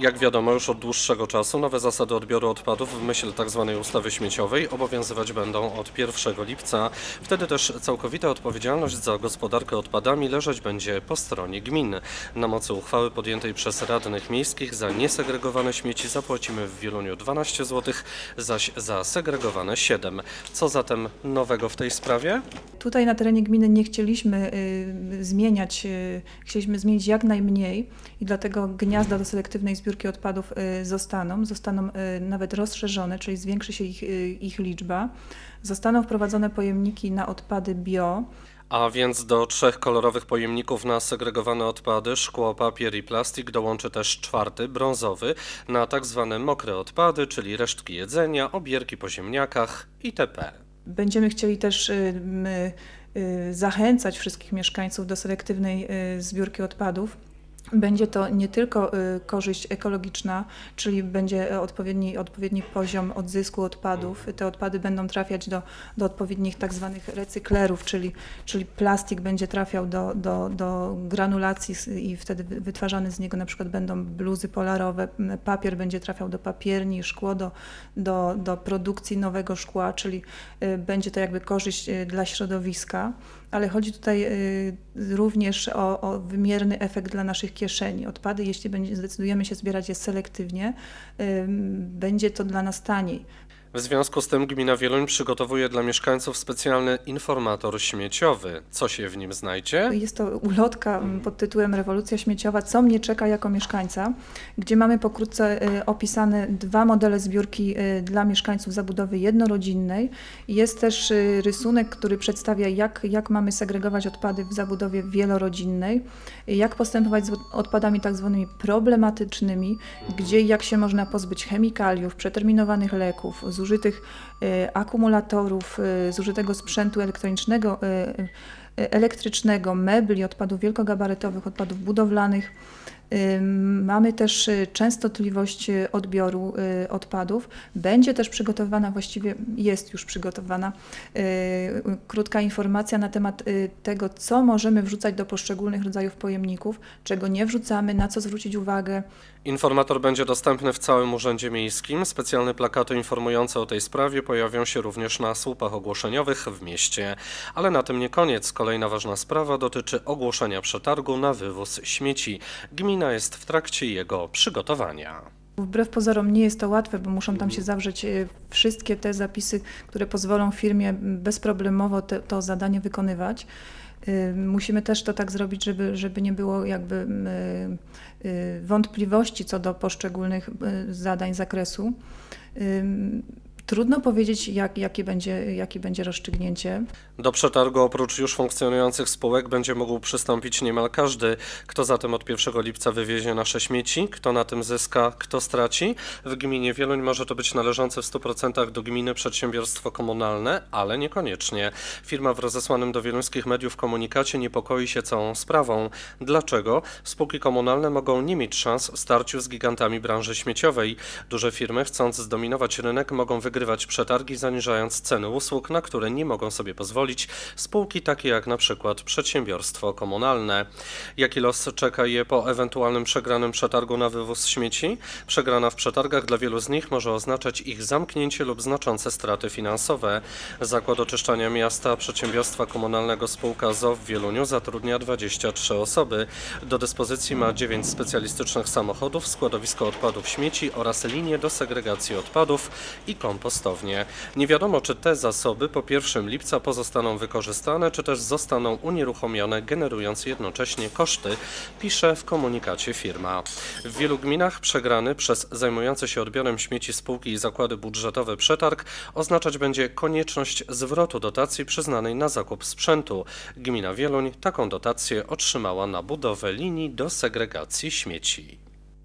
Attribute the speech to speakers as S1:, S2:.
S1: Jak wiadomo, już od dłuższego czasu nowe zasady odbioru odpadów w myśl tzw. ustawy śmieciowej obowiązywać będą od 1 lipca. Wtedy też całkowita odpowiedzialność za gospodarkę odpadami leżeć będzie po stronie gmin. Na mocy uchwały podjętej przez radnych miejskich za niesegregowane śmieci zapłacimy w Wieluniu 12 zł, zaś za segregowane 7. Co zatem nowego w tej sprawie?
S2: Tutaj na terenie gminy nie chcieliśmy y, zmieniać, y, chcieliśmy zmienić jak najmniej i dlatego gniazda do selektywnej zbiórki odpadów y, zostaną, zostaną y, nawet rozszerzone, czyli zwiększy się ich, y, ich liczba. Zostaną wprowadzone pojemniki na odpady bio.
S1: A więc do trzech kolorowych pojemników na segregowane odpady, szkło, papier i plastik dołączy też czwarty, brązowy, na tak zwane mokre odpady, czyli resztki jedzenia, obierki po ziemniakach itp.
S2: Będziemy chcieli też zachęcać wszystkich mieszkańców do selektywnej zbiórki odpadów. Będzie to nie tylko y, korzyść ekologiczna, czyli będzie odpowiedni, odpowiedni poziom odzysku odpadów. Te odpady będą trafiać do, do odpowiednich tak zwanych recyklerów, czyli, czyli plastik będzie trafiał do, do, do granulacji i wtedy wy- wytwarzane z niego na przykład będą bluzy polarowe, papier będzie trafiał do papierni, szkło do, do, do produkcji nowego szkła, czyli y, będzie to jakby korzyść y, dla środowiska, ale chodzi tutaj y, również o, o wymierny efekt dla naszych kieszeni. Odpady, jeśli będzie, zdecydujemy się zbierać je selektywnie, będzie to dla nas taniej.
S1: W związku z tym gmina Wieluń przygotowuje dla mieszkańców specjalny informator śmieciowy. Co się w nim znajdzie?
S2: Jest to ulotka m, pod tytułem Rewolucja śmieciowa, co mnie czeka jako mieszkańca, gdzie mamy pokrótce y, opisane dwa modele zbiórki y, dla mieszkańców zabudowy jednorodzinnej. Jest też y, rysunek, który przedstawia, jak, jak mamy segregować odpady w zabudowie wielorodzinnej, jak postępować z odpadami tak zwanymi problematycznymi, gdzie i jak się można pozbyć chemikaliów, przeterminowanych leków, zużytych y, akumulatorów, y, zużytego sprzętu elektronicznego, y, elektrycznego, mebli, odpadów wielkogabarytowych, odpadów budowlanych. Mamy też y, częstotliwość y, odbioru y, odpadów. Będzie też przygotowana, właściwie jest już przygotowana, krótka informacja na temat tego, co możemy wrzucać do poszczególnych rodzajów pojemników, czego nie wrzucamy, na co zwrócić uwagę.
S1: Informator będzie dostępny w całym Urzędzie Miejskim. Specjalne plakaty informujące o tej sprawie pojawią się również na słupach ogłoszeniowych w mieście. Ale na tym nie koniec. Kolejna ważna sprawa dotyczy ogłoszenia przetargu na wywóz śmieci. Gmina jest w trakcie jego przygotowania.
S2: Wbrew pozorom nie jest to łatwe, bo muszą tam się zawrzeć e, wszystkie te zapisy, które pozwolą firmie bezproblemowo te, to zadanie wykonywać. Y, Musimy też to tak zrobić, żeby, żeby nie było jakby y, wątpliwości co do poszczególnych zadań zakresu. Trudno powiedzieć, jak, jakie, będzie, jakie będzie rozstrzygnięcie.
S1: Do przetargu oprócz już funkcjonujących spółek będzie mógł przystąpić niemal każdy. Kto zatem od 1 lipca wywiezie nasze śmieci, kto na tym zyska, kto straci. W gminie Wieluń może to być należące w 100% do gminy przedsiębiorstwo komunalne, ale niekoniecznie. Firma w rozesłanym do wieluńskich mediów komunikacie niepokoi się całą sprawą. Dlaczego? Spółki komunalne mogą nie mieć szans w starciu z gigantami branży śmieciowej. Duże firmy, chcąc zdominować rynek, mogą wygrywać przetargi, zaniżając ceny usług, na które nie mogą sobie pozwolić spółki takie jak na przykład przedsiębiorstwo komunalne. Jaki los czeka je po ewentualnym przegranym przetargu na wywóz śmieci? Przegrana w przetargach dla wielu z nich może oznaczać ich zamknięcie lub znaczące straty finansowe. Zakład Oczyszczania Miasta Przedsiębiorstwa Komunalnego spółka ZO w Wieluniu zatrudnia 23 osoby. Do dyspozycji ma 9 specjalistycznych samochodów, składowisko odpadów śmieci oraz linie do segregacji odpadów i kompostownie. Nie wiadomo, czy te zasoby po 1 lipca pozostaną wykorzystane, czy też zostaną unieruchomione, generując jednocześnie koszty, pisze w komunikacie firma. W wielu gminach przegrany przez zajmujące się odbiorem śmieci spółki i zakłady budżetowe przetarg oznaczać będzie konieczność zwrotu dotacji przyznanej na zakup sprzętu. Gmina Wieluń taką dotację otrzymała na budowę linii do segregacji śmieci.